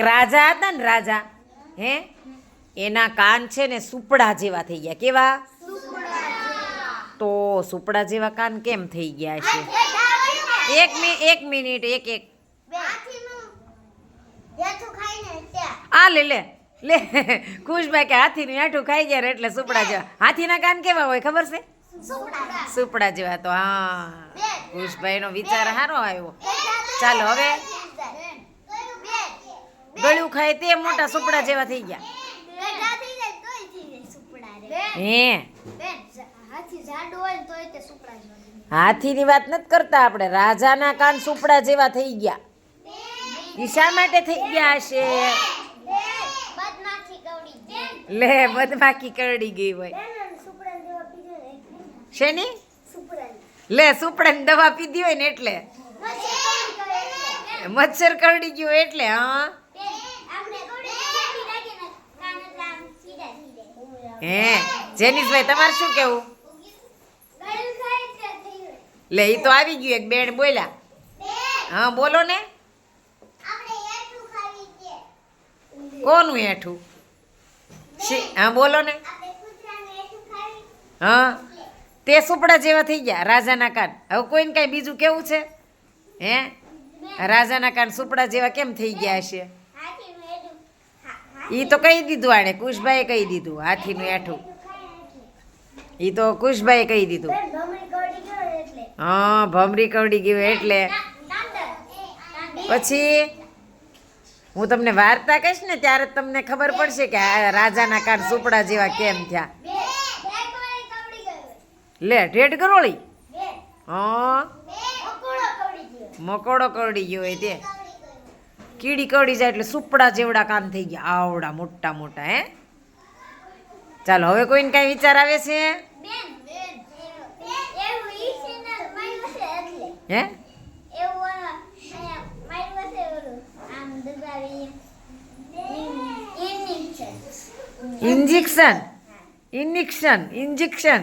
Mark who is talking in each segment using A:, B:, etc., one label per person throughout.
A: રાજા હતા ને રાજા, હે? એના કાન છે ને સુપડા જેવા થઈ ગયા. કેવા? તો સુપડા જેવા કાન કેમ થઈ ગયા છે? એક એક મિનિટ, એક એક. આ લે લે લે. ખુશભાઈ કે હાથીનું આઠું ખાઈ ગયા એટલે સુપડા જેવા. હાથીના કાન કેવા હોય ખબર છે? સુપડા જેવા તો, હા. ખુશભાઈનો વિચાર સારો આવ્યો. ચાલો હવે. ગળ્યું ખાય તે મોટા સુપડા જેવા થઈ ગયા. હે. હાથીની વાત નથી કરતા આપણે. રાજાના કાન સુપડા જેવા થઈ ગયા. ઈ શા માટે થઈ ગયા હશે? લે બદમાખી કરડી ગઈ હોય. શેની? લે સુપડાની દવા પીધી હોય ને એટલે. મચ્છર કરડી ગયું એટલે હા. હે જેનિસભાઈ તમારે શું કેવું? લે એ તો આવી ગયું, એક બેન બોલ્યા. હા, બોલો ને. કોનું હેઠું? હા, બોલો ને. હા, તે સુપડા જેવા થઈ ગયા, રાજાના કાન. હવે કોઈને કાંઈ બીજું કેવું છે? હે? રાજાના કાન સુપડા જેવા કેમ થઈ ગયા હશે? ઈ તો કહી દીધું આણે કુશભાઈએ કહી દીધું હાથીનું એઠું. એ તો કુશભાઈએ કહી દીધું. હા ભમરી કવડી ગયું એટલે. પછી હું તમને વાર્તા કહીશ ને ત્યારે તમને ખબર પડશે કે આ રાજાના કાન સુપડા જેવા કેમ થયા. લે ઢેઢ ગરોળી હા. મકોડો કરડી ગયો હોય તે. કીડી કરડી જાય એટલે સુપડા જેવડા કાન થઈ ગયા. આવડા મોટા મોટા હે? ચાલો હવે કોઈને કાંઈ વિચાર આવે છે? હે? ઇન્જેક્શન ઇન્જેક્શન ઇન્જેક્શન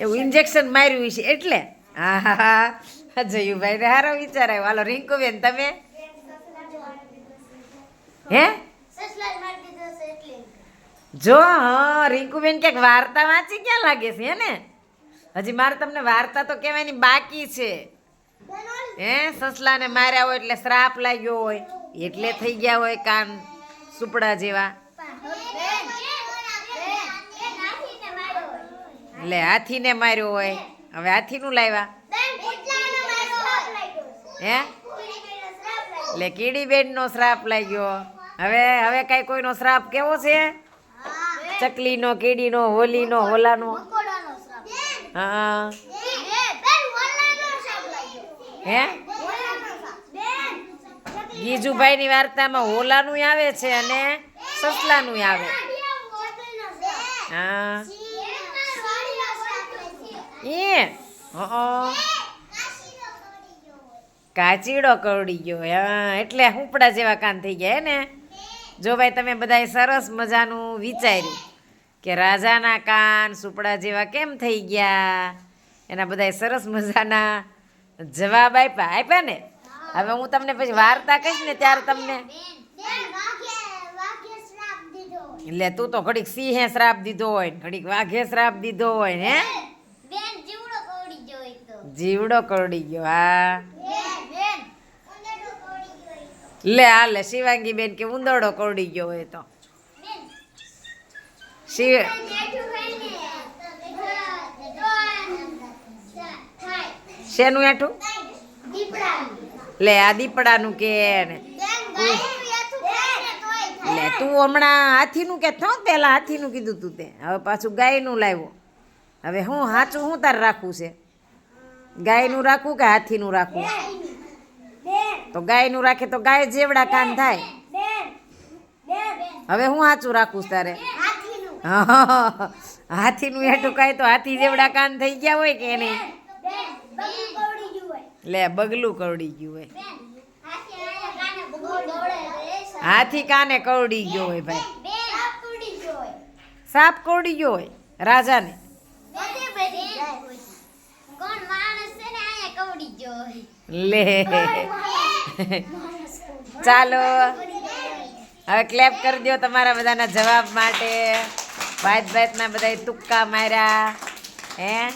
A: એવું ઇન્જેક્શન માર્યું છે એટલે? હા હા હા જયુભાઈ હારો વિચાર આવ્યો. હાલો રિંકુબેન તમે? હે? જો હા રિંકુબેન ક્યાંક વાર્તા વાંચી ક્યાં લાગે છે હે ને? હજી મારે તમને વાર્તા તો કહેવાની બાકી છે. હે સસલાને માર્યા હોય એટલે શ્રાપ લાગ્યો હોય એટલે થઈ ગયા હોય કાન સુપડા જેવા. એટલે હાથીને માર્યો હોય. હવે હાથીનું લાવ્યા. હે? એટલે કીડી બેડનો શ્રાપ લાગ્યો. હવે હવે કાંઈ કોઈનો શ્રાપ કેવો છે? ચકલીનો કેડીનો હોલીનો હોલાનો? હા. હે? ગીજુભાઈની વાર્તામાં હોલાનું આવે છે અને સસલાનું આવે. હા. એ? હં. કાચીડો કરડી ગયો હા એટલે હુંપડા જેવા કાન થઈ ગયા હે ને? જો ભાઈ તમે બધાએ સરસ મજાનું વિચાર્યું કે રાજાના કાન સુપડા જેવા કેમ થઈ ગયા? એના બધાએ સરસ મજાના જવાબ આપ્યા. આપ્યા ને? હવે હું તમને પછી વાર્તા કહીશ ને ત્યારે તમને. એટલે તું તો ઘડીક સિંહે શ્રાપ દીધો હોય ને ઘડીક વાઘે શ્રાપ દીધો હોય ને હે જીવડો કરડી ગયો હા. લે, હાલે શિવાંગી બેન કે ઉંદરડો કરડી ગયો હોય તો. શિવ શેનું એઠું? લે, આ દીપડાનું કે ને લે, તું હમણાં હાથીનું કે થો પેલા હાથીનું કીધું તું તે. હવે પાછું ગાયનું લાવ્યો. હવે હું સાચું હું તાર રાખવું છે? ગાયનું રાખવું કે હાથીનું રાખવું તો ગાયનું રાખે તો ગાય જેવડા કાન થાય. હવે હું સાચું રાખું તારે? હાથીનું. હેઠું કાય તો હાથી જેવડા કાન થઈ ગયા હોય કે નહીં? લે બગલું કરડી ગયું હોય. હાથી કાને કરડી ગયો હોય ભાઈ. સાપ કરડી ગયો હોય. રાજાને. લે. ચાલો. હવે ક્લેપ કરી દો તમારા બધાના જવાબ માટે. ભાત ભાતના બધા તુક્કા માર્યા. હે?